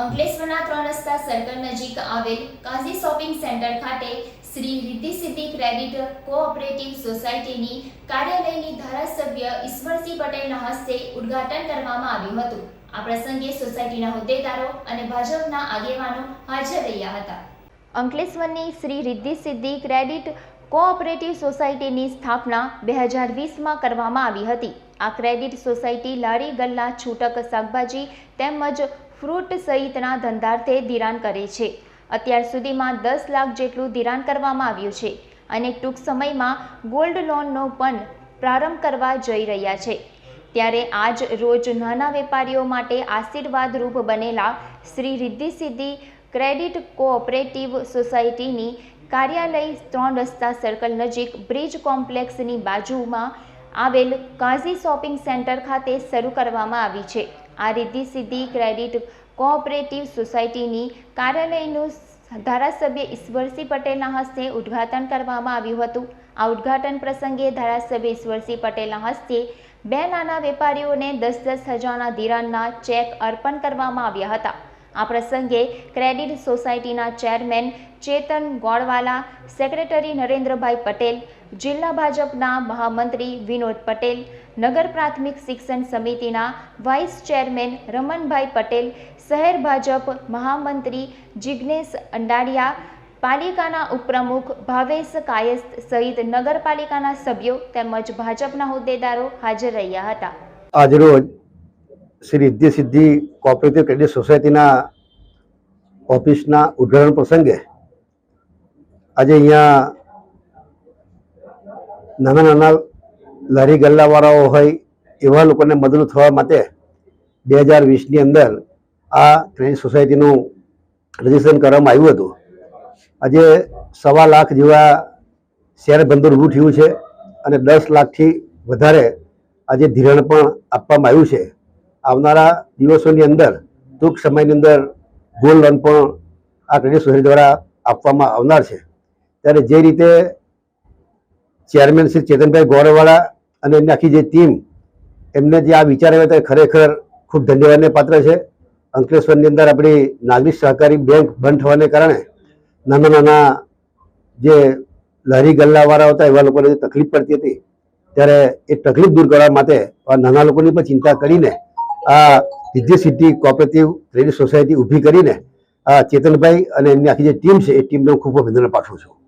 અંકલેશ્વરના ત્રણ રસ્તા સર્કલ નજીક આવેલ કાઝી શોપિંગ સેન્ટર ખાતે શ્રી રિદ્ધિ સિદ્ધિ ક્રેડિટ કોઓપરેટિવ સોસાયટીની કાર્યાલયની ધારાસભ્ય ઈશ્વરસિંહ પટેલના હસ્તે ઉદ્ઘાટન કરવામાં આવ્યું હતું. આ પ્રસંગે સોસાયટીના હોદ્દેદારો અને ભાજપના આગેવાનો હાજર રહ્યા હતા. અંકલેશ્વરની શ્રી રિદ્ધિ સિદ્ધિ ક્રેડિટ કોઓપરેટિવ સોસાયટીની સ્થાપના બે હજાર વીસમાં કરવામાં આવી હતી. આ ક્રેડિટ સોસાયટી લારી ગલ્લા, છૂટક, શાકભાજી તેમજ ફ્રૂટ સહિતના ધંધાર્થે ધિરાણ કરે છે. અત્યાર સુધીમાં દસ લાખ જેટલું ધિરાણ કરવામાં આવ્યું છે અને ટૂંક સમયમાં ગોલ્ડ લોનનો પણ પ્રારંભ કરવા જઈ રહ્યા છે. ત્યારે આજ રોજ નાના વેપારીઓ માટે આશીર્વાદરૂપ બનેલા શ્રી રિદ્ધિ સિદ્ધિ ક્રેડિટ કોઓપરેટિવ સોસાયટીની કાર્યાલય ત્રણ રસ્તા સર્કલ નજીક બ્રિજ કોમ્પ્લેક્સની બાજુમાં આવેલ કાઝી શોપિંગ સેન્ટર ખાતે શરૂ કરવામાં આવી છે. આ રિદ્ધિ સિદ્ધિ ક્રેડિટ કોઓપરેટિવ સોસાયટીની કાર્યાલયનું ધારાસભ્ય ઈશ્વરસિંહ પટેલના હસ્તે ઉદ્ઘાટન કરવામાં આવ્યું હતું. આ ઉદ્ઘાટન પ્રસંગે ધારાસભ્ય ઈશ્વરસિંહ પટેલના હસ્તે બે નાના વેપારીઓને દસ દસ હજારના ધિરાણના ચેક અર્પણ કરવામાં આવ્યા હતા. આ પ્રસંગે ક્રેડિટ સોસાયટીના ચેરમેન ચેતન ગોળવાલા, સેક્રેટરી નરેન્દ્રભાઈ પટેલ, જિલ્લા ભાજપના મહામંત્રી વિનોદ પટેલ, નગર પ્રાથમિક શિક્ષણ સમિતિના વાઇસ ચેરમેન રમણભાઈ પટેલ, શહેર ભાજપ મહામંત્રી જિજ્ઞેશ અંડાડિયા, પાલિકાના ઉપપ્રમુખ ભાવેશ કાયસ્થ સહિત નગરપાલિકાના સભ્યો તેમજ ભાજપના હોદ્દેદારો હાજર રહ્યા હતા. આજરોજ શ્રી રિદ્ધિ સિદ્ધિ કોઓપરેટિવ ક્રેડિટ સોસાયટીના ઓફિસના ઉદ્ઘાટન પ્રસંગે આજે અહીંયા નાના નાના લારી ગલ્લાવાળાઓ હોય એવા લોકોને મદદરૂપ થવા માટે બે હજાર વીસની અંદર આ ક્રેડિટ સોસાયટીનું રજીસ્ટ્રેશન કરવામાં આવ્યું હતું. આજે સવા લાખ જેવા શેર ભંડોળ ઊભું થયું છે અને દસ લાખથી વધારે આજે ધિરાણ પણ આપવામાં આવ્યું છે. આવનારા દિવસોની અંદર, ટૂંક સમયની અંદર ગોલ્ડ લોન પણ આ ક્રેડિટ સોસાયટી દ્વારા આપવામાં આવનાર છે. ત્યારે જે રીતે ચેરમેન શ્રી ચેતનભાઈ ગૌરવવાળા અને એમની આખી જે ટીમ, એમને જે આ વિચાર આવ્યો તે ખરેખર ખૂબ ધન્યવાદને પાત્ર છે. અંકલેશ્વરની અંદર આપણી નાગરિક સહકારી બેંક બંધ થવાને કારણે નાના નાના જે લારી ગલ્લાવાળા હતા એવા લોકોને જે તકલીફ પડતી હતી, ત્યારે એ તકલીફ દૂર કરવા માટે નાના લોકોની પણ ચિંતા કરીને આ રિદ્ધિ સિદ્ધિ કોઓપરેટિવ ક્રેડિટ સોસાયટી ઊભી કરીને ચેતનભાઈ અને એમની આખી જે ટીમ છે, એ ટીમને હું ખૂબ અભિનંદન પાઠવું છું.